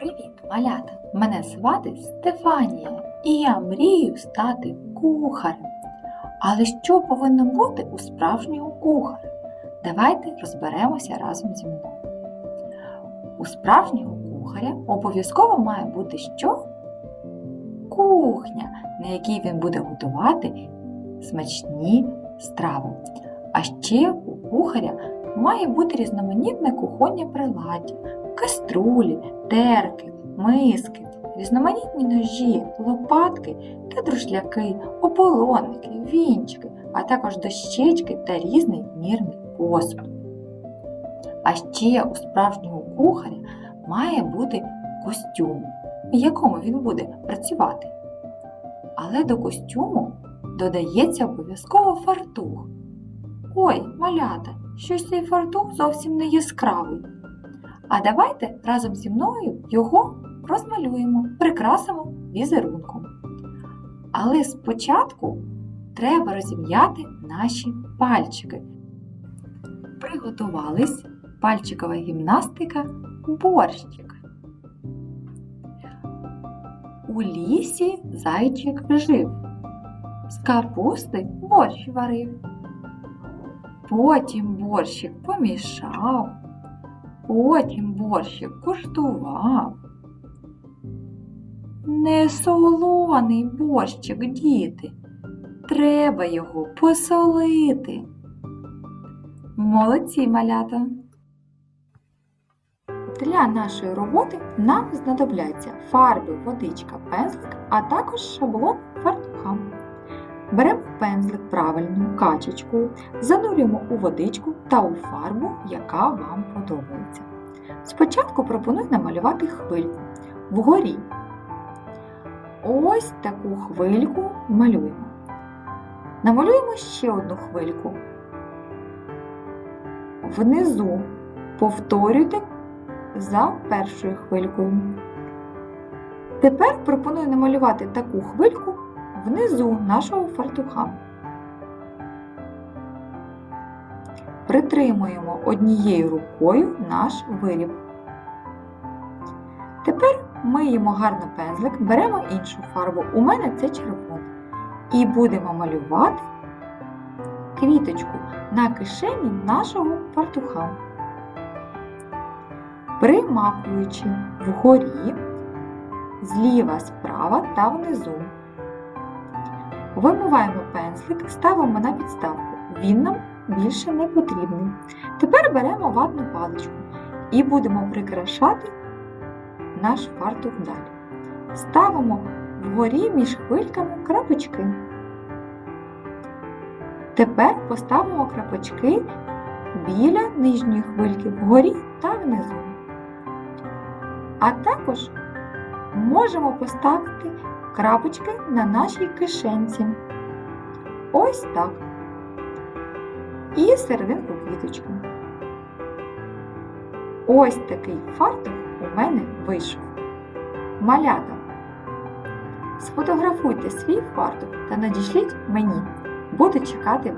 Привіт, малята! Мене звати Стефанія, і я мрію стати кухарем. Але що повинно бути у справжнього кухаря? Давайте розберемося разом зі мною. У справжнього кухаря обов'язково має бути що? Кухня, на якій він буде готувати смачні страви. А ще у кухаря має бути різноманітне кухонне приладдя, каструлі, терки, миски, різноманітні ножі, лопатки та друшляки, ополонники, вінчики, а також дощечки та різний мірний посуд. А ще у справжнього кухаря має бути костюм, в якому він буде працювати. Але до костюму додається обов'язково фартух. Ой, малята, щось цей фартух зовсім не яскравий. А давайте разом зі мною його розмалюємо, прикрасимо візерунком. Але спочатку треба розім'яти наші пальчики. Приготувались пальчикова гімнастика борщик. У лісі зайчик жив, з капусти борщ варив. Потім борщик помішав, потім борщик куштував. Не солоний борщик, діти, треба його посолити. Молодці малята! Для нашої роботи нам знадобляться фарби, водичка, пензлик, а також шаблон фартуха. Беремо пензлик правильною качечкою, занурюємо у водичку та у фарбу, яка вам подобається. Спочатку пропоную намалювати хвильку вгорі. Ось таку хвильку малюємо. Намалюємо ще одну хвильку. Внизу повторюйте за першою хвилькою. Тепер пропоную намалювати таку хвильку внизу нашого фартуха. Притримуємо однією рукою наш виріб. Тепер миємо гарно пензлик, беремо іншу фарбу. У мене це червона. І будемо малювати квіточку на кишені нашого фартуха. Примакуючи вгорі, зліва, справа та внизу. Вимиваємо пензлик, ставимо на підставку. Він нам більше не потрібний. Тепер беремо ватну паличку і будемо прикрашати наш фартух далі. Ставимо вгорі між хвильками крапочки. Тепер поставимо крапочки біля нижньої хвильки вгорі та внизу. А також можемо поставити крапочки на нашій кишенці. Ось так. І серединку квіточки. Ось такий фартух у мене вийшов. Малята. Сфотографуйте свій фартух та надішліть мені. Буду чекати